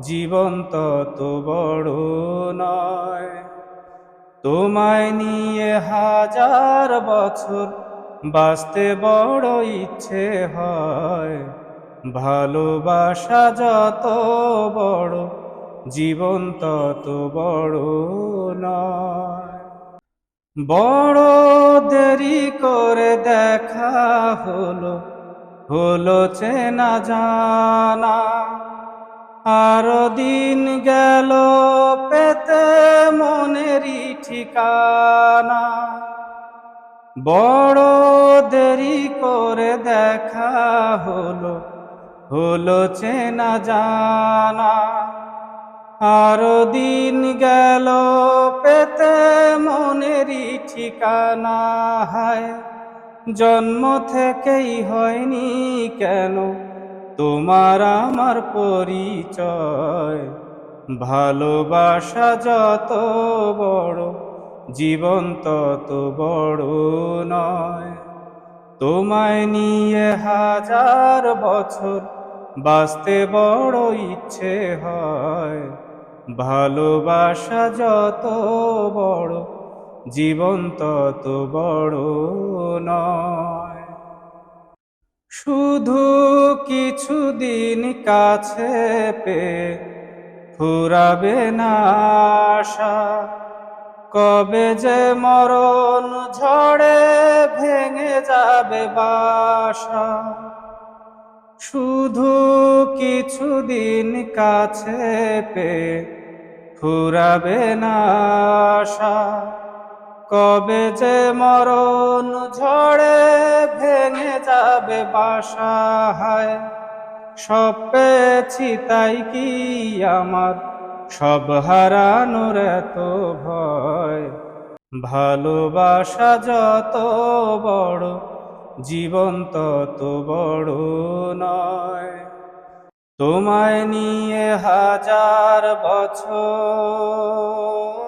জীবন তত বড় নয়। তোমায় নিয়ে হাজার বছর বাঁচতে বড় ইচ্ছে হয়। ভালোবাসা যত বড় জীবন তত বড় নয়। বড় দেরি করে দেখা হলো হলো চেনা জানা। আরও দিন গেল পেতে মনেরই ঠিকানা। বড় দেরি করে দেখা হলো হলো চেনা জানা। আরও দিন গেল পেতে মনেরই ঠিকানা হায়, জন্ম থেকেই হয়নি কেন? তোমার আমার পরিচয়। ভালোবাসা যত বড়, জীবন তত বড় নয়। তোমায় নিয়ে হাজার বছর বাঁচতে বড় ইচ্ছে হয়। ভালোবাসা যত বড়, জীবন তত বড় নয়। শুধু কিছুদিন কাছে পে ফুরাবে না আশা। কবে যে মরণ ঝড়ে ভেঙে যাবে বাসা। শুধু কিছুদিন কাছে পে ফুরাবে না আশা। কবে যে মরণ ঝড়ে ভেঙে যাবে বাসা হায় সব পেয়েছি তাই কি আমার, সব হারানোর এত ভয়। ভালোবাসা যত বড়, জীবন তত বড় নয়। তোমায় নিয়ে হাজার বছর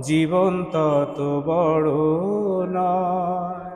জীবন তত বড় নয়।